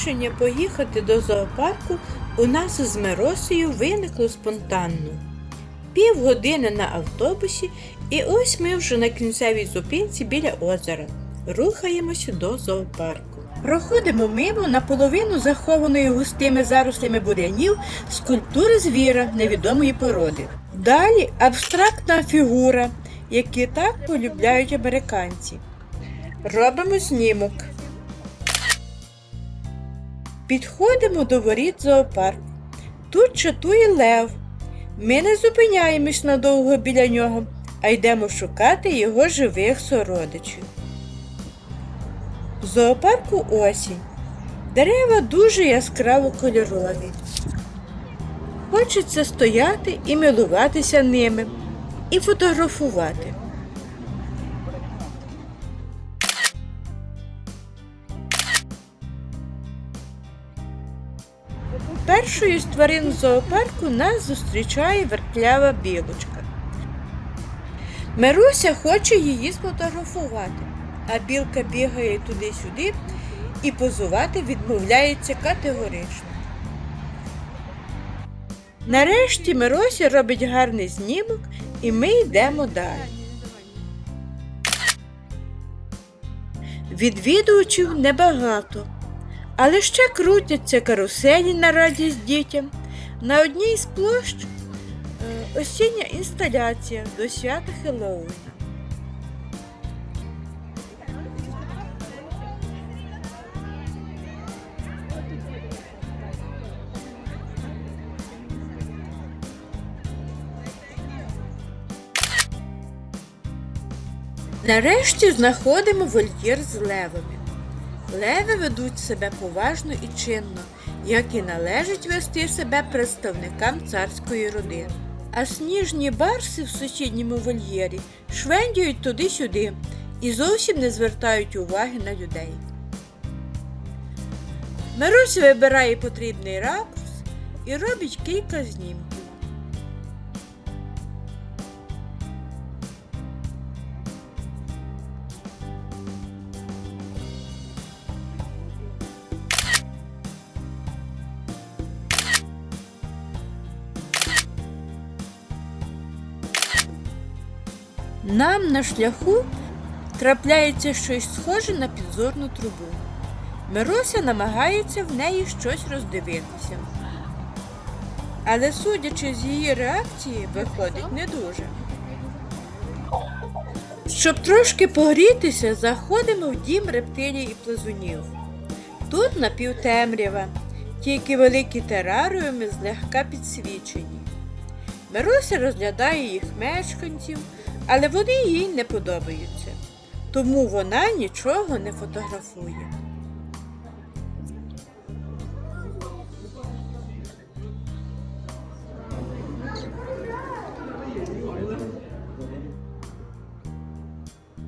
рішення поїхати до зоопарку у нас з Миросею виникло спонтанно. Півгодини на автобусі, і ось ми вже на кінцевій зупинці біля озера. Рухаємося до зоопарку. Проходимо мимо наполовину захованої густими зарослями бурянів скульптури звіра невідомої породи. Далі абстрактна фігура, які так полюбляють американці. Робимо знімок. Підходимо до воріт зоопарку. Тут чатує лев. Ми не зупиняємось надовго біля нього, а йдемо шукати його живих сородичів. В зоопарку осінь. Дерева дуже яскраво кольорові. Хочеться стояти і милуватися ними, і фотографувати. Першою з тварин зоопарку нас зустрічає верклява білочка. Мируся хоче її сфотографувати, а білка бігає туди-сюди і позувати відмовляється категорично. Нарешті Мирося робить гарний знімок, і ми йдемо далі. Відвідувачів небагато, але ще крутяться каруселі на радість дітям. На одній з площ е, осіння інсталяція до свята Хеллоуіна. Нарешті знаходимо вольєр з левами. Леви ведуть себе поважно і чинно, як і належить вести себе представникам царської родини. А сніжні барси в сусідньому вольєрі швендюють туди-сюди і зовсім не звертають уваги на людей. Маруся вибирає потрібний ракурс і робить кілька знімків. Нам на шляху трапляється щось схоже на підзорну трубу. Мирося намагається в неї щось роздивитися. Але, судячи з її реакції, виходить не дуже. Щоб трошки погрітися, заходимо в дім рептилій і плазунів. Тут напівтемрява, тільки великі тераріуми злегка підсвічені. Мирося розглядає їх мешканців, але вони їй не подобаються, тому вона нічого не фотографує.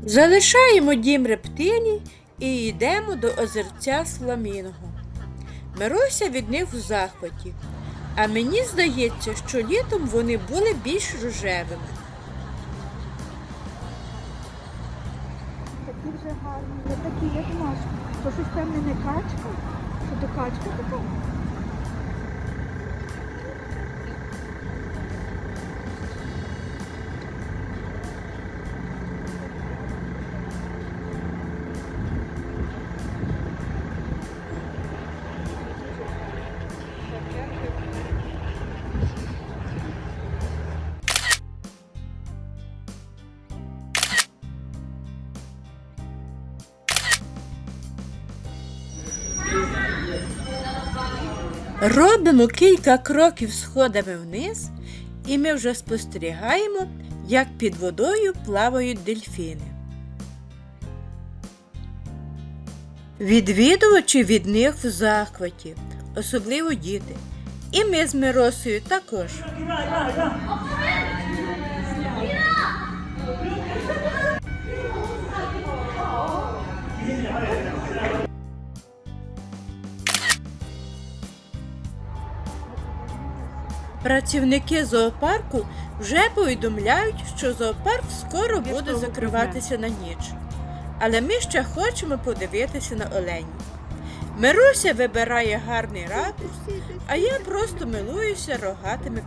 Залишаємо дім рептилій і йдемо до озерця Фламінго. Мирося від них в захваті, а мені здається, що літом вони були більш рожевими. Вже гарні. Не такі, як наш. То щось певне не качка. Що то качка така? Робимо кілька кроків сходами вниз, і ми вже спостерігаємо, як під водою плавають дельфіни. Відвідувачі від них в захваті, особливо діти. І ми з Миросою також. Працівники зоопарку вже повідомляють, що зоопарк скоро буде закриватися на ніч. Але ми ще хочемо подивитися на оленів. Мирося вибирає гарний ракурс, а я просто милуюся рогатими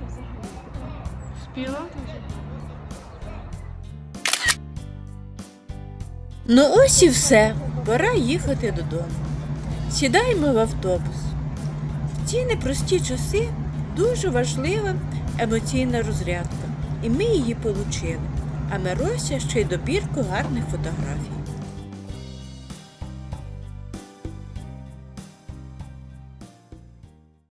то взагалі. Спіла? Ну ось і все. Пора їхати додому. Сідаємо в автобус. В ці непрості часи дуже важлива емоційна розрядка, і ми її отримали. А Мирося ще й добірку гарних фотографій.